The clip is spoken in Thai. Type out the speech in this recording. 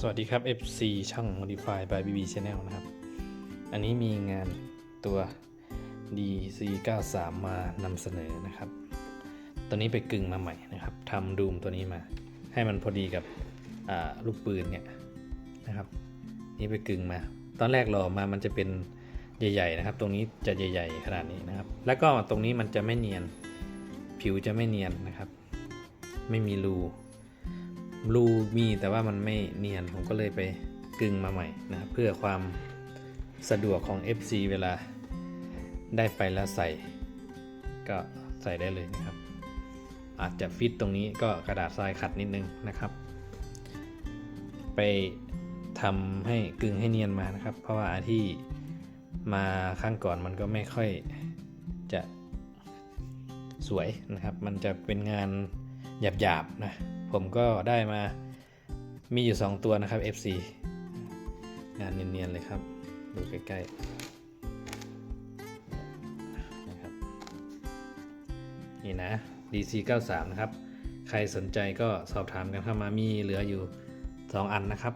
สวัสดีครับ FC ช่อง Modify by BB Channel นะครับ อันนี้มีงานตัว DC93 มานำเสนอนะครับ ตัวนี้ไปกึ่งมาใหม่นะครับทำดูมตัวนี้มา ให้มันพอดีกับลูกปืนเนี่ยนะครับ นี่ไปกึ่งมา ตอนแรกหล่อมามันจะเป็นใหญ่ๆนะครับ ตรงนี้จะใหญ่ๆขนาดนี้นะครับ แล้วก็ตรงนี้มันจะไม่เนียน ผิวจะไม่เนียนนะครับ ไม่มีรู รูมีแต่ว่ามันไม่เนียนผมก็เลยไปกึ่งมาใหม่นะเพื่อความสะดวกของ FC เวลาได้ไปแล้วใส่ ก็ใส่ได้เลยนะครับ อาจจะฟิตตรงนี้ก็กระดาษทรายขัดนิดนึงนะครับ ไปทำให้กึ่งให้เนียนมานะครับ เพราะว่าอันที่มาครั้งก่อนมันก็ไม่ค่อยจะสวยนะครับ มันจะเป็นงาน หยาบๆนะผมก็ได้มามีอยู่ 2 ตัวนะครับ FC งานเนียนๆเลยครับ ดูใกล้ๆนะครับนี่นะ DC 93 นะครับ ใครสนใจก็สอบถามกันเข้ามามีเหลืออยู่ 2 อันนะครับ